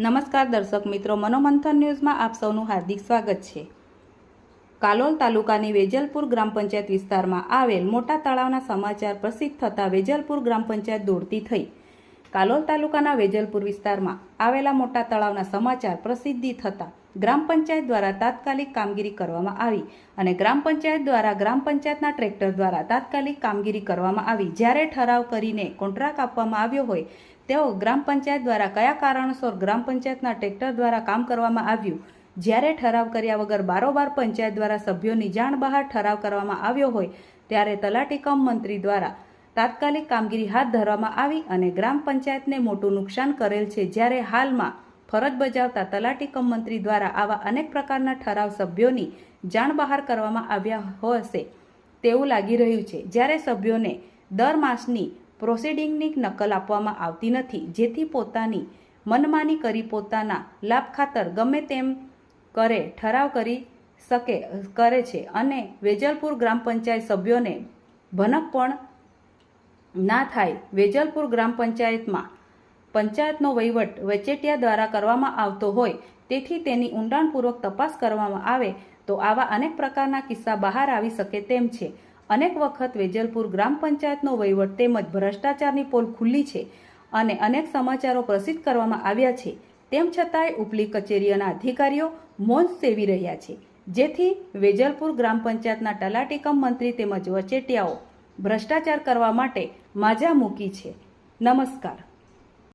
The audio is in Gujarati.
નમસ્કાર દર્શક મિત્રો, મનોમંથન ન્યૂઝમાં આપ સૌનું હાર્દિક સ્વાગત છે. કાલોલ તાલુકાની વેજલપુર ગ્રામ પંચાયત વિસ્તારમાં આવેલ મોટા તળાવના સમાચાર પ્રસિદ્ધ થતાં વેજલપુર ગ્રામ પંચાયત દોડતી થઈ. કાલોલ તાલુકાના વેજલપુર વિસ્તારમાં આવેલા મોટા તળાવના સમાચાર પ્રસિદ્ધિ થતાં ગ્રામ પંચાયત દ્વારા તાત્કાલિક કામગીરી કરવામાં આવી અને ગ્રામ પંચાયત દ્વારા ગ્રામ પંચાયતના ટ્રેક્ટર દ્વારા તાત્કાલિક કામગીરી કરવામાં આવી. જ્યારે ઠરાવ કરીને કોન્ટ્રાક્ટ આપવામાં આવ્યો હોય તેઓ ગ્રામ પંચાયત દ્વારા કયા કારણોસર ગ્રામ પંચાયતના ટ્રેક્ટર દ્વારા કામ કરવામાં આવ્યું? જ્યારે ઠરાવ કર્યા વગર બારોબાર પંચાયત દ્વારા સભ્યોની જાણ બહાર ઠરાવ કરવામાં આવ્યો હોય, ત્યારે તલાટી કમ મંત્રી દ્વારા તાત્કાલિક કામગીરી હાથ ધરવામાં આવી અને ગ્રામ પંચાયતને મોટું નુકસાન કરેલ છે. જ્યારે હાલમાં ફરજ બજાવતા તલાટી કમ મંત્રી દ્વારા આવા અનેક પ્રકારના ઠરાવ સભ્યોની જાણ બહાર કરવામાં આવ્યા હશે તેવું લાગી રહ્યું છે. જ્યારે સભ્યોને દર માસની પ્રોસિડિંગની નકલ આપવામાં આવતી નથી. જેથી પોતાની મનમાની કરી પોતાના લાભ ખાતર ગમે તેમ કરે, ઠરાવ કરી શકે, કરે છે અને વેજલપુર ગ્રામ પંચાયત સભ્યોને ભનક પણ ના થાય. વેજલપુર ગ્રામ પંચાયતમાં પંચાયતનો વહીવટ વચેટિયા દ્વારા કરવામાં આવતો હોય, તેથી તેની ઊંડાણપૂર્વક તપાસ કરવામાં આવે તો આવા અનેક પ્રકારના કિસ્સા બહાર આવી શકે તેમ છે. અનેક વખત વેજલપુર ગ્રામ પંચાયતનો વહીવટ તેમજ ભ્રષ્ટાચારની પોલ ખુલ્લી છે અને અનેક સમાચારો પ્રસિદ્ધ કરવામાં આવ્યા છે. તેમ છતાંય ઉપલી કચેરીઓના અધિકારીઓ મૌન સેવી રહ્યા છે. જેથી વેજલપુર ગ્રામ પંચાયતના તલાટી કમ મંત્રી તેમજ વચેટિયાઓ ભ્રષ્ટાચાર કરવા માટે માજા મૂકી છે. નમસ્કાર.